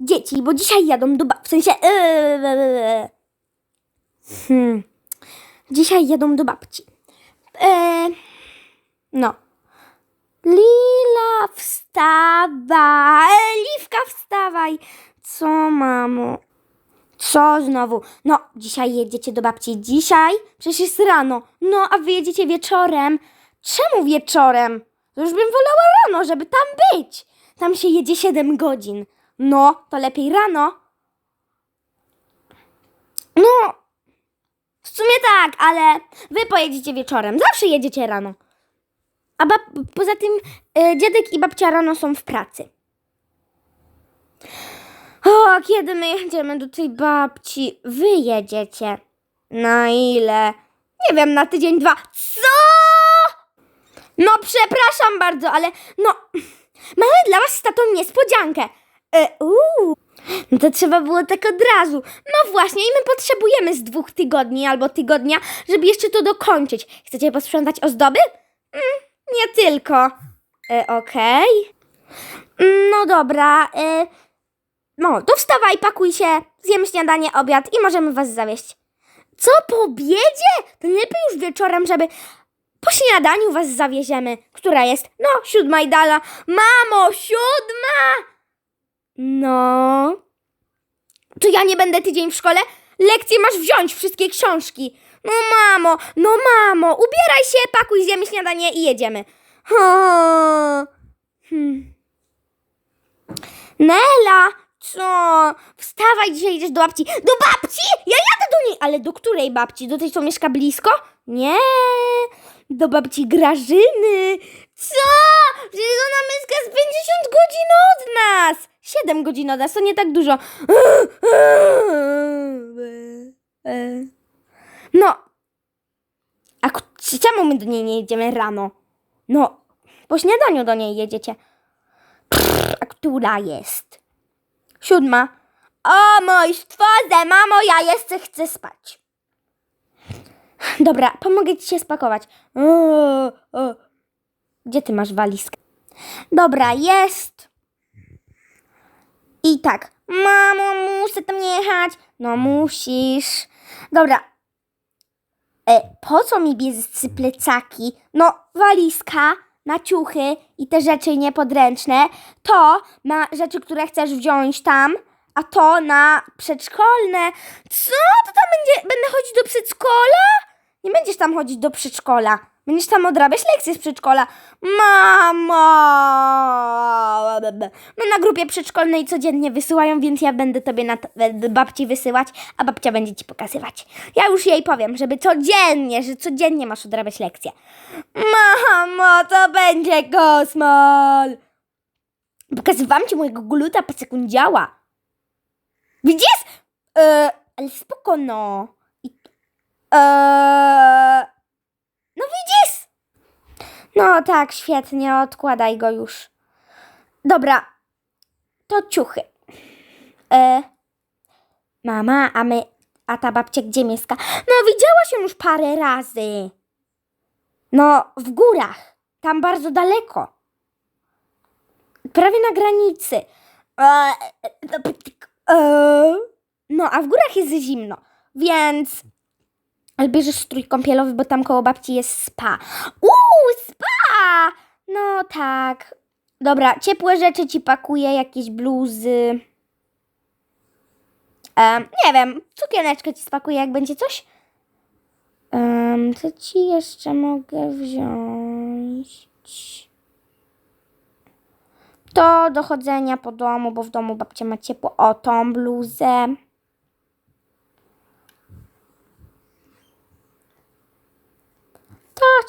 dzieci, bo dzisiaj jadą do ba- w sensie yy, hmm. Dzisiaj jadą do babci. E, no. Lila, wstawaj. E, Liwka, wstawaj. Co, mamo? Co znowu? No, dzisiaj jedziecie do babci. Dzisiaj? Przecież jest rano. No, a wy jedziecie wieczorem. Czemu wieczorem? Już bym wolała rano, żeby tam być. Tam się jedzie 7 godzin. No, to lepiej rano. No, w sumie tak, ale wy pojedziecie wieczorem. Zawsze jedziecie rano. A bab- poza tym y, dziadek i babcia rano są w pracy. O, kiedy my jedziemy do tej babci? Wy jedziecie. Na ile? Nie wiem, na tydzień, dwa. Co? No, przepraszam bardzo, ale no, mamy dla was z tatą niespodziankę. E, uuu. No to trzeba było tak od razu. No właśnie, i my potrzebujemy z dwóch tygodni albo tygodnia, żeby jeszcze to dokończyć. Chcecie posprzątać ozdoby? Mm, nie tylko. E, Okej. No dobra. E, no, to wstawaj, pakuj się, zjemy śniadanie, obiad i możemy was zawieźć. Co, po obiedzie? To lepiej już wieczorem, żeby po śniadaniu was zawieziemy. Która jest? No, siódma i dala. Mamo, siódma! No. To ja nie będę tydzień w szkole? Lekcje masz wziąć, wszystkie książki. No mamo, no mamo, ubieraj się, pakuj, zjemy śniadanie i jedziemy. Hmm. Nela, co? Wstawaj, dzisiaj idziesz do babci. Do babci? Ja jadę do niej. Ale do której babci? Do tej, co mieszka blisko? Nie, do babci Grażyny. Co? Przecież ona mieszka z 50 godzin od nas. 7 godzin od nas, to nie tak dużo. No. A czemu my do niej nie jedziemy rano? No, po śniadaniu do niej jedziecie. A która jest? Siódma. O mój stworze, mamo, ja jeszcze chcę spać. Dobra, pomogę ci się spakować. O, o. Gdzie ty masz walizkę? Dobra, jest. I tak. Mamo, muszę tam jechać. No musisz. Dobra. E, po co mi biescy plecaki? No, walizka na ciuchy i te rzeczy niepodręczne. To na rzeczy, które chcesz wziąć tam, a to na przedszkolne. Co? To tam będzie, będę chodzić do przedszkola? Nie będziesz tam chodzić do przedszkola. Będziesz tam odrabiać lekcje z przedszkola. Mamo! No na grupie przedszkolnej codziennie wysyłają, więc ja będę tobie na babci wysyłać, a babcia będzie ci pokazywać. Ja już jej powiem, żeby codziennie, że codziennie masz odrabiać lekcje. Mamo, to będzie kosmol! Pokazywałam ci mojego gluta, patrz jak on działa. Widzisz? E, ale spoko no. I, widzisz? No tak, świetnie, odkładaj go już. Dobra, to ciuchy. E, mama, a my, a ta babcia gdzie mieszka? No widziała się już parę razy. No, w górach, tam bardzo daleko. Prawie na granicy. E, e, no, a w górach jest zimno, więc ale bierzesz strój kąpielowy, bo tam koło babci jest spa. Uuu, spa! No tak. Dobra, ciepłe rzeczy ci pakuję, jakieś bluzy. Em, nie wiem, sukieneczkę ci spakuję, jak będzie coś. Um, co ci jeszcze mogę wziąć? To do chodzenia po domu, bo w domu babcia ma ciepło. O, tą bluzę.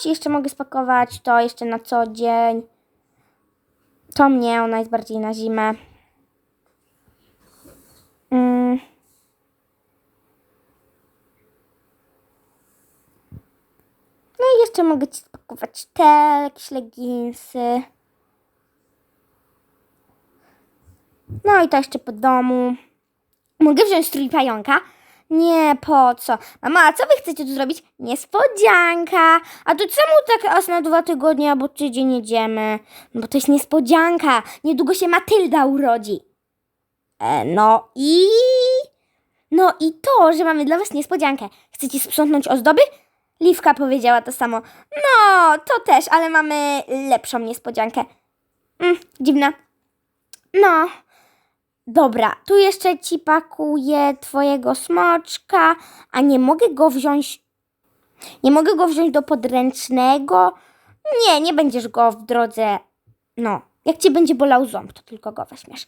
To jeszcze mogę spakować, to jeszcze na co dzień. To mnie, ona jest bardziej na zimę. Mm. No i jeszcze mogę ci spakować te jakieś leginsy. No i to jeszcze po domu. Mogę wziąć strój pająka? Nie, po co? Mama, a co wy chcecie tu zrobić? Niespodzianka. A to czemu tak aż na dwa tygodnie albo tydzień jedziemy? No bo to jest niespodzianka. Niedługo się Matylda urodzi. E, no i... No i to, że mamy dla was niespodziankę. Chcecie sprzątnąć ozdoby? Liwka powiedziała to samo. No, to też, ale mamy lepszą niespodziankę. Mm, dziwna. No. Dobra, tu jeszcze ci pakuję twojego smoczka, a nie mogę go wziąć. Nie mogę go wziąć do podręcznego. Nie, nie będziesz go w drodze. No, jak cię będzie bolał ząb, to tylko go weźmiesz.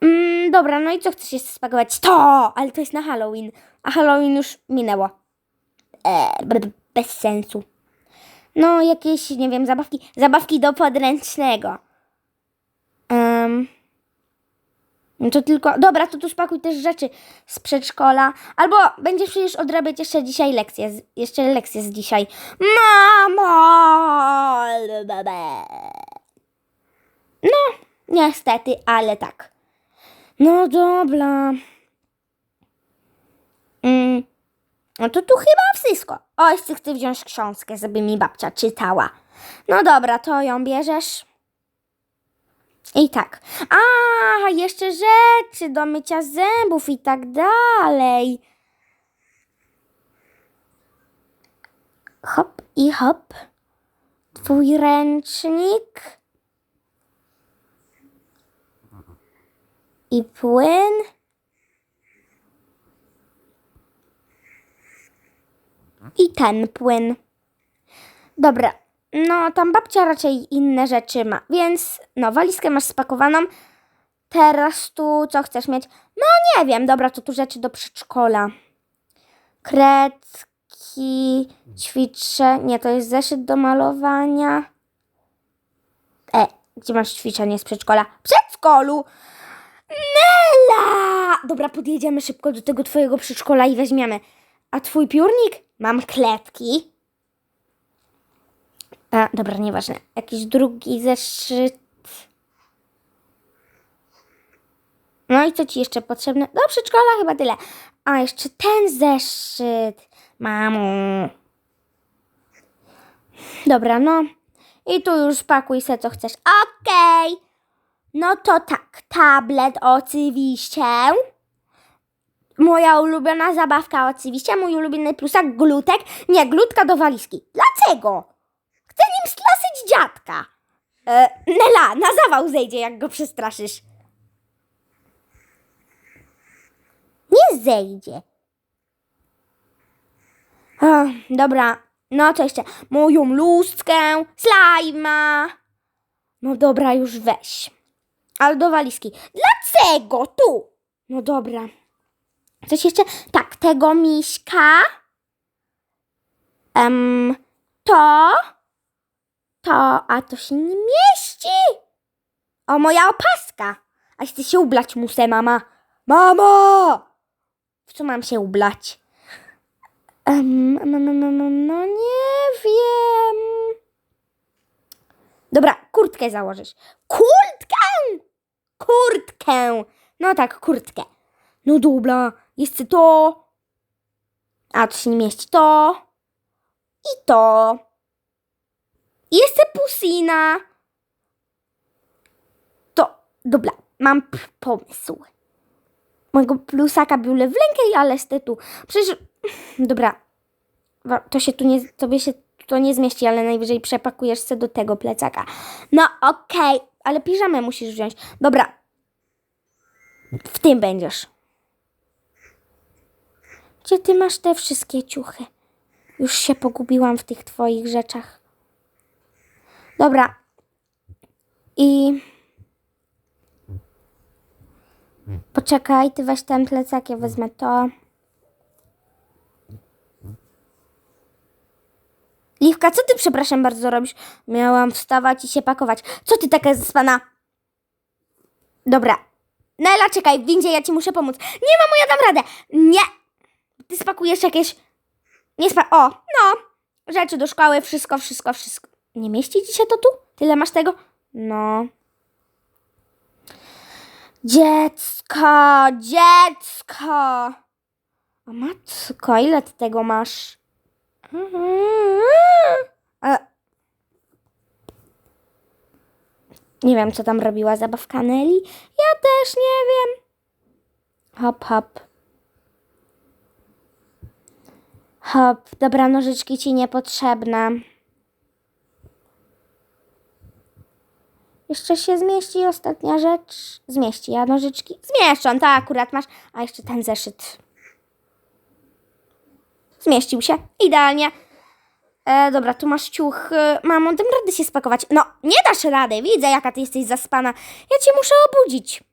Mm, dobra, no i co chcesz jeszcze spakować? To! Ale to jest na Halloween. A Halloween już minęło. Eee, bez sensu. No, jakieś, nie wiem, zabawki. Zabawki do podręcznego. Um, to tylko. Dobra, to tu spakuj też rzeczy z przedszkola. Albo będziesz przecież odrabiać jeszcze dzisiaj lekcje. z- Jeszcze lekcje z dzisiaj. Mamo! No, niestety, ale tak. No dobra. Mm. No to tu chyba wszystko. O, jeszcze chcę wziąć książkę, żeby mi babcia czytała. No dobra, to ją bierzesz. I tak. A, jeszcze rzeczy do mycia zębów i tak dalej. Hop i hop. Twój ręcznik. I płyn. I ten płyn. Dobra, no tam babcia raczej inne rzeczy ma, więc no walizkę masz spakowaną. Teraz tu co chcesz mieć? No nie wiem, dobra, to tu rzeczy do przedszkola. Kredki, ćwiczę, nie, to jest zeszyt do malowania. E, gdzie masz ćwiczenie z przedszkola? Przedszkolu! Nela! Dobra, podjedziemy szybko do tego twojego przedszkola i weźmiemy. A twój piórnik? Mam kletki. A, dobra, nieważne. Jakiś drugi zeszyt. No i co ci jeszcze potrzebne? Do przedszkola chyba tyle. A, jeszcze ten zeszyt. Mamo. Dobra, no. I tu już pakuj se co chcesz. Okej. No to tak, tablet oczywiście. Moja ulubiona zabawka oczywiście, mój ulubiony plusak, glutek. Nie, glutka do walizki. Dlaczego? Chcę nim straszyć dziadka. E, Nela, na zawał zejdzie, jak go przestraszysz. Nie zejdzie. O, dobra, no co jeszcze? Moją lustkę, slajma. No dobra, już weź. Ale do walizki. Dlaczego? Tu. No dobra. Coś jeszcze? Tak, tego miśka. Em, to. To, a to się nie mieści. O, moja opaska. A chcę się ublać musę, mama. Mamo! W co mam się ublać? Em, em, em, em, no nie wiem. Dobra, kurtkę założysz. Kurtkę! Kurtkę! No tak, kurtkę. No dobra, jest to. A to się nie mieści. To. I to. I Jest pusina. To. Dobra, mam pomysł. Mojego plusaka biule w rękę, ale tu. Przecież. Dobra. To się tu nie. Tobie się to nie zmieści, ale najwyżej przepakujesz se do tego plecaka. No okej, ale piżamę musisz wziąć. Dobra. W tym będziesz. Gdzie ty masz te wszystkie ciuchy? Już się pogubiłam w tych twoich rzeczach. Dobra. I. Poczekaj, ty weź ten plecak, ja wezmę to. Liwka, co ty, przepraszam bardzo, robisz? Miałam wstawać i się pakować. Co ty taka zaspana? Dobra. Nela, czekaj, windzie ja ci muszę pomóc. Nie, mamo, ja dam radę. Nie. Ty spakujesz jakieś... Nie spa... O, no. Rzeczy do szkoły, wszystko, wszystko, wszystko. Nie mieści ci się to tu? Tyle masz tego? No. Dziecko, dziecko. O matko, ile ty tego masz? A... Nie wiem, co tam robiła zabawka Nelly. Ja też nie wiem. Hop, hop. Hop, dobra, nożyczki ci niepotrzebne. Jeszcze się zmieści ostatnia rzecz. Zmieści, a nożyczki? Zmieszczą, to akurat masz. A jeszcze ten zeszyt. Zmieścił się. Idealnie. E, dobra, tu masz ciuch. E, Mamo, dam radę się spakować. No, nie dasz rady. Widzę, jaka ty jesteś zaspana. Ja cię muszę obudzić.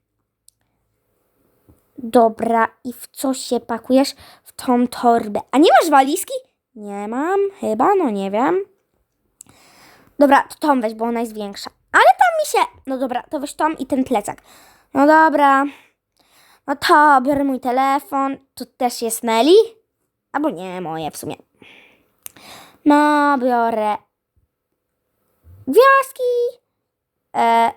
Dobra, i w co się pakujesz? W tą torbę. A nie masz walizki? Nie mam, chyba, no nie wiem. Dobra, to tą weź, bo ona jest większa. Tam mi się... No dobra, to weź tą i ten plecak. No dobra. No to biorę mój telefon. Tu też jest Nelly. Albo nie, moje w sumie. No, biorę gwiazdki. E,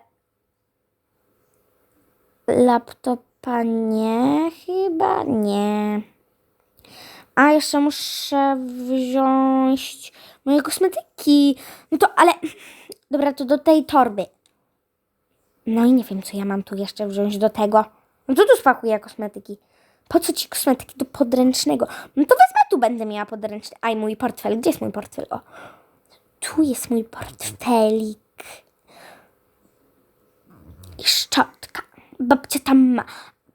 laptopa nie, chyba nie. A jeszcze muszę wziąć moje kosmetyki. No to, ale. Dobra, to do tej torby. No i nie wiem, co ja mam tu jeszcze wziąć do tego. No to tu spakuję kosmetyki. Po co ci kosmetyki do podręcznego? No to wezmę tu, będę miała podręczny. Aj, mój portfel. Gdzie jest mój portfel? O, tu jest mój portfelik. I szczotka. Babcia tam ma.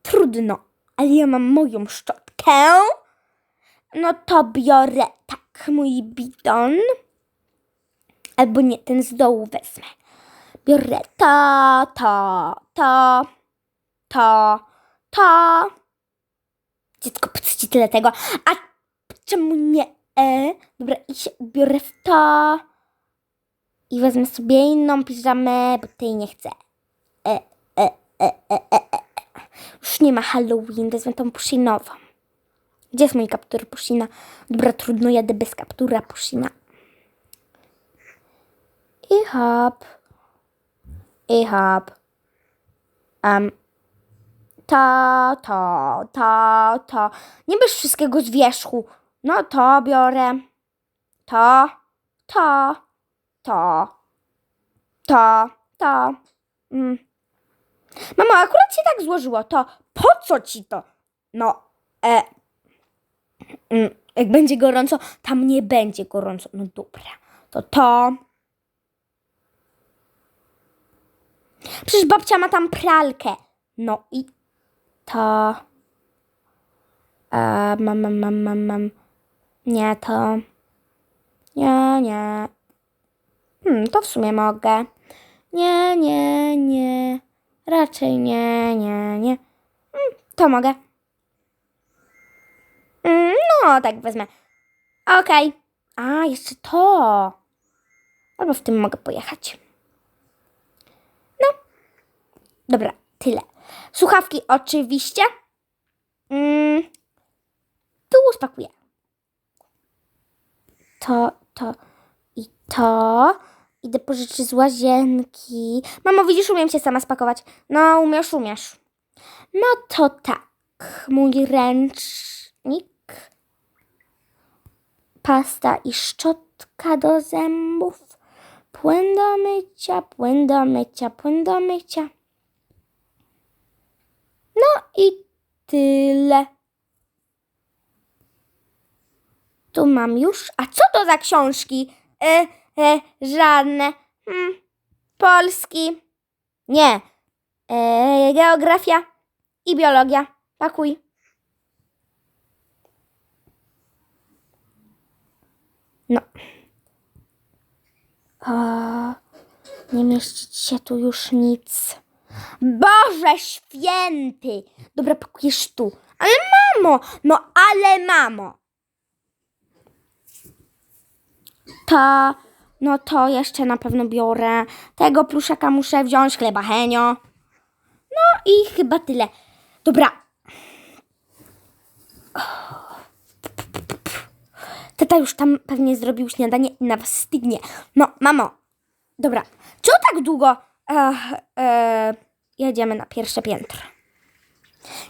Trudno, ale ja mam moją szczotkę. No to biorę tak mój bidon. Albo nie, ten z dołu wezmę. Biorę to, to, to, to, to. Dziecko, po co ci tyle tego? A czemu nie? E? Dobra, i się biorę w to. I wezmę sobie inną piżamę, bo tej nie chcę. E, e, e, e, e, e. Już nie ma Halloween, wezmę tą puszynową. Gdzie jest mój kaptur pushina? Dobra, trudno, jadę bez kaptura pushina. I hop. I hop. Um. To, to, to, to. Nie bierz wszystkiego z wierzchu. No to biorę. To, to, to, to, to. Mm. Mamo, akurat się tak złożyło. To po co ci to? No, e. Mm, jak będzie gorąco, tam nie będzie gorąco. No dobra, to to. Przecież babcia ma tam pralkę. No i to. E, mam, mam, mam, mam, mam. Nie to. Nie, nie. Hmm, to w sumie mogę. Nie, nie, nie. Raczej nie, nie, nie. Hmm, to mogę. Mm, No, tak wezmę. Okej. A, jeszcze to. Albo w tym mogę pojechać. No. Dobra, tyle. Słuchawki oczywiście. Mm, tu spakuję. To, to i to. Idę pożyczyć z łazienki. Mamo, widzisz, umiem się sama spakować. No, umiesz, umiesz. No to tak. Mój ręcznik. Pasta i szczotka do zębów. Płyn do mycia, płyn do mycia, płyn do mycia. No i tyle. Tu mam już. A co to za książki? E, e, żadne. Hmm. Polski. Nie. E, geografia i biologia. Pakuj. No. O, nie mieścić się tu już nic. Boże święty! Dobra, pakujesz tu. Ale mamo! No ale mamo! To, no to jeszcze na pewno biorę. Tego pluszaka muszę wziąć, chleba henio. No i chyba tyle. Dobra. Tata już tam pewnie zrobił śniadanie i na was stygnie. No, mamo. Dobra. Co tak długo? Ech, e, jedziemy na pierwsze piętro.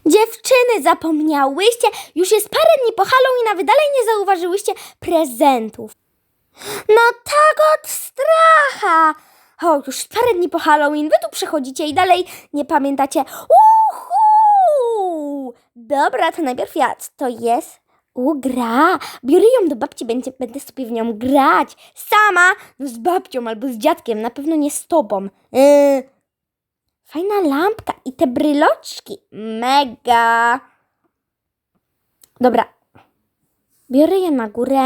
Dziewczyny, zapomniałyście? Już jest parę dni po Halloween, a wy dalej nie zauważyłyście prezentów. No tak od stracha. O, już parę dni po Halloween, wy tu przychodzicie i dalej nie pamiętacie. Uhu! Dobra, to najpierw ja. Co to jest? U, gra. Biorę ją do babci, będzie, będę sobie w nią grać. Sama? No z babcią albo z dziadkiem, na pewno nie z tobą. Yy. Fajna lampka i te bryloczki. Mega. Dobra. Biorę je na górę.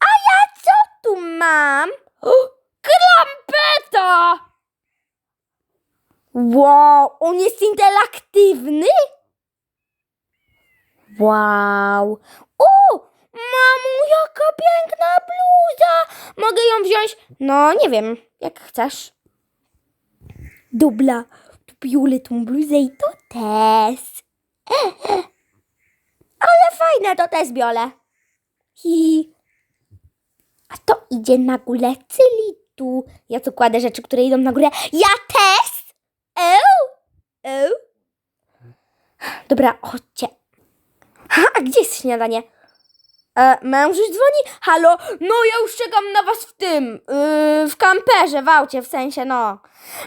A ja co tu mam? O, klampeta! Wow, on jest interaktywny? Wow. O, mamu, jaka piękna bluza! Mogę ją wziąć? No, nie wiem, jak chcesz. Dobra, tu biorę tą bluzę i to też. Ale fajne, to też biorę. Hi. A to idzie na górę, czyli tu. Ja tu kładę rzeczy, które idą na górę. Ja też! Eł! Eł! Dobra, chodźcie. Ha, a gdzie jest śniadanie? E, mężuś dzwoni? Halo? No ja już czekam na was w tym, yy, w kamperze, w aucie, w sensie, no.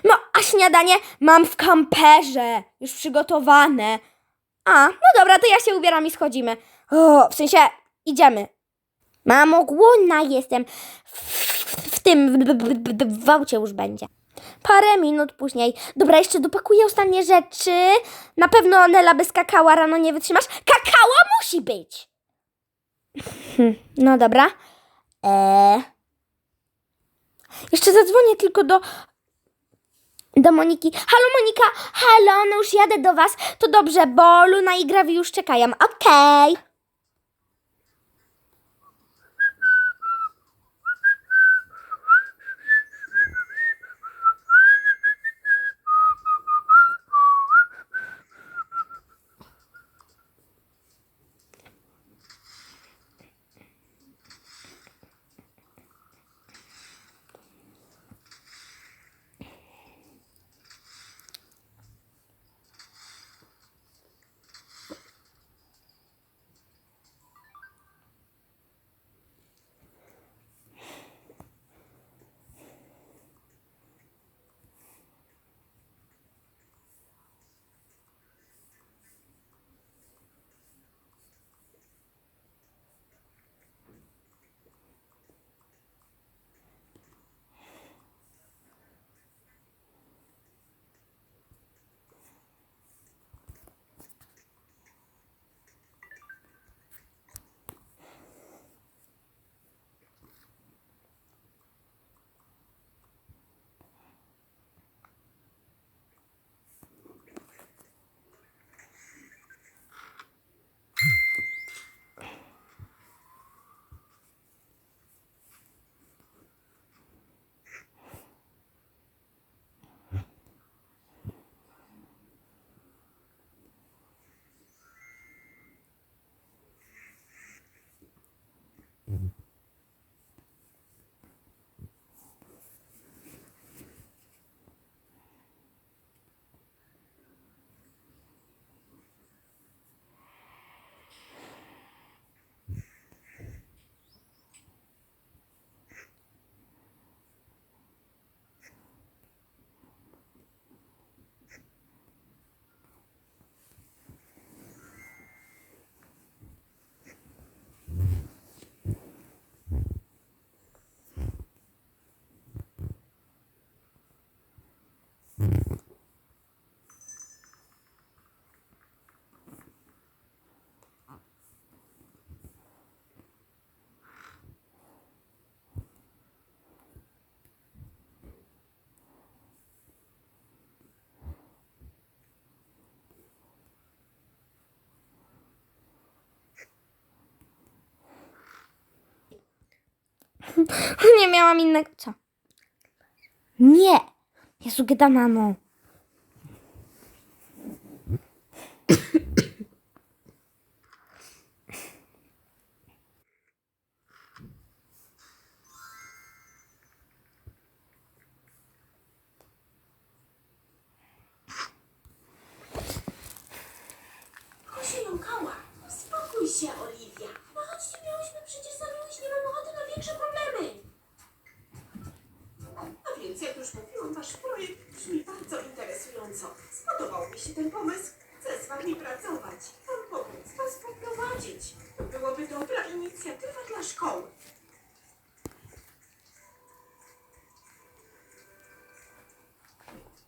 No, a śniadanie mam w kamperze, już przygotowane. A, no dobra, to ja się ubieram i schodzimy. O, w sensie, idziemy. Mamo, głodna jestem. W, w tym, w, w, w, w aucie już będzie. Parę minut później. Dobra, jeszcze dopakuję ostatnie rzeczy. Na pewno Nela bez kakała rano nie wytrzymasz. Kakała musi być! No dobra. Eee. Jeszcze zadzwonię tylko do. Do Moniki. Halo Monika! Halo, no już jadę do was. To dobrze, bo Luna i Gravi już czekają. Okej. Nie miałam innego. Co? Nie! Jezu, gada mamo. Się. Spokój się, Oliwia. No chodź, nie miałyśmy przecież nie mam ochoty na większe jak już mówiłam, wasz projekt brzmi bardzo interesująco. Spodobał mi się ten pomysł. Chcę z wami pracować, wam pomóc, was poprowadzić. To byłoby dobra inicjatywa dla szkoły.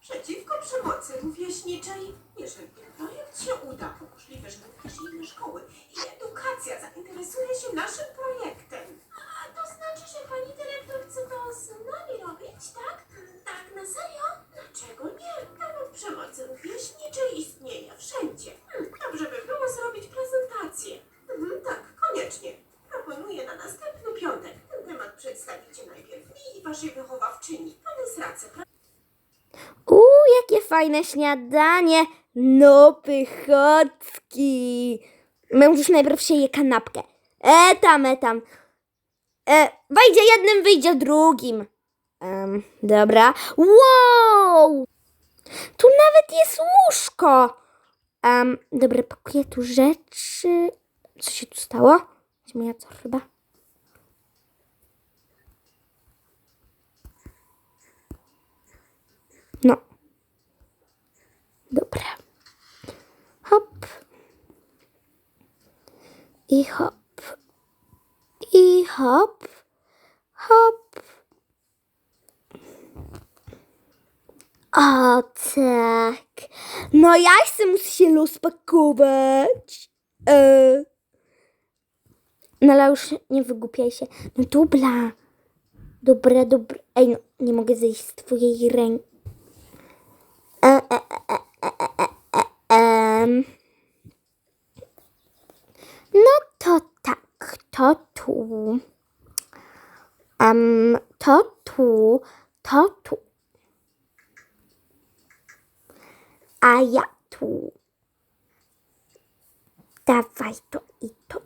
Przeciwko przemocy rówieśniczej, jeżeli ten projekt się uda, to możliwe, że również inne szkoły i edukacja zainteresuje się naszym projektem. Fajne śniadanie. No, pychotki. Mężuś najpierw się je kanapkę. E, tam, e, tam. E, wejdzie jednym, wyjdzie drugim. Em, dobra. Wow! Tu nawet jest łóżko. Um, dobra, pakuję tu rzeczy. Co się tu stało? Zmieniacor chyba. No. Dobra. Hop. I hop. I hop. Hop. O tak. No ja chcę się rozpakować. E. No ale już nie wygłupiaj się. No dobra. Dobra, dobra. Ej, no nie mogę zejść z twojej ręki. E, e, e, e, e, e, e, em. No to tak, to tu. Um, to tu, to tu. A ja tu. Dawaj to i to.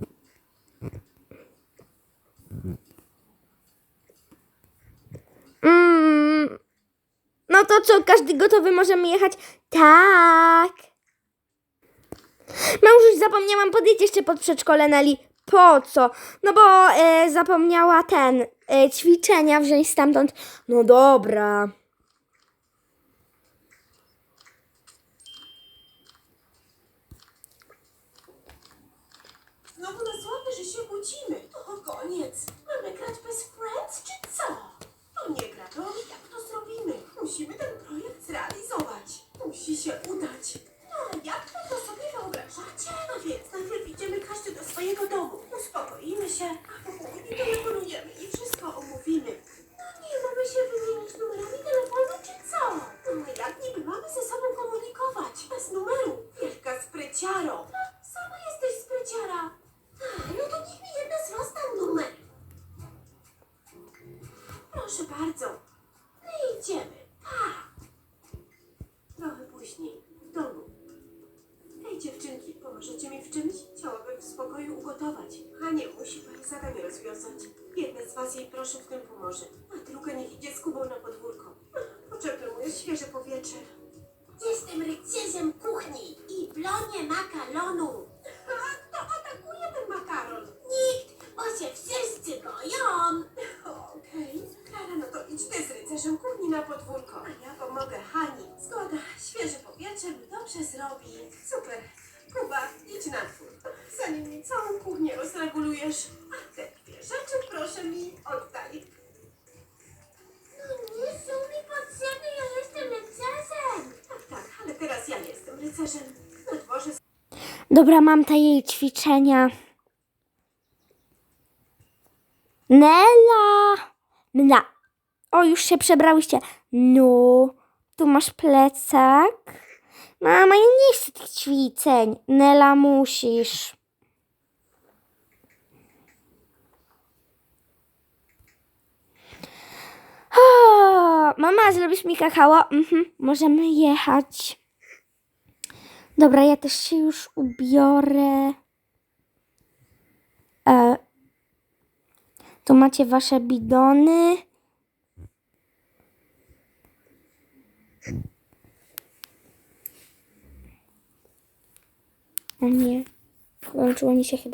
Mm. No to co, każdy gotowy, możemy jechać? Tak. Mężuś, zapomniałam podjść jeszcze pod przedszkole Neli. Po co? No bo e, zapomniała ten, e, ćwiczenia wziąć stamtąd. No dobra. Znowu nas łapie, że się budzimy. To koniec. Mamy grać bez friends, czy co? To nie gra roli, jak Musimy ten projekt zrealizować. Musi się udać. No, jak wy to sobie wyobrażacie? No więc najpierw idziemy każdy do swojego domu. Uspokoimy się, a po dziewczynki, pomożecie mi w czymś? Chciałabym w spokoju ugotować. Hanie, musi pani zadanie rozwiązać. Jedna z was jej proszę w tym pomoże, a druga niech idzie z Kubą na podwórko. Potrzebne mu jest świeże powietrze. Jestem rycerzem kuchni i blonie makaronu. A, to atakuje ten makaron. Nikt, bo się wszyscy boją. Idź ty z rycerzem kuchni na podwórko, a ja pomogę Hani. Zgoda, świeże powietrze mi dobrze zrobi. Super. Kuba, idź na dwór, zanim mi całą kuchnię rozregulujesz. A te dwie rzeczy proszę mi oddaj. No nie są mi potrzebne, ja jestem rycerzem. Tak, tak, ale teraz ja jestem rycerzem. Na dworze Dobra, mam te jej ćwiczenia. Nela! Mna. O, już się przebrałyście. No, tu masz plecak. Mama, ja nie chcę tych ćwiczeń. Nela, musisz. O, mama, zrobisz mi kakao? Mhm, możemy jechać. Dobra, ja też się już ubiorę. E, tu macie wasze bidony. O nie, włączyło mi się chyba.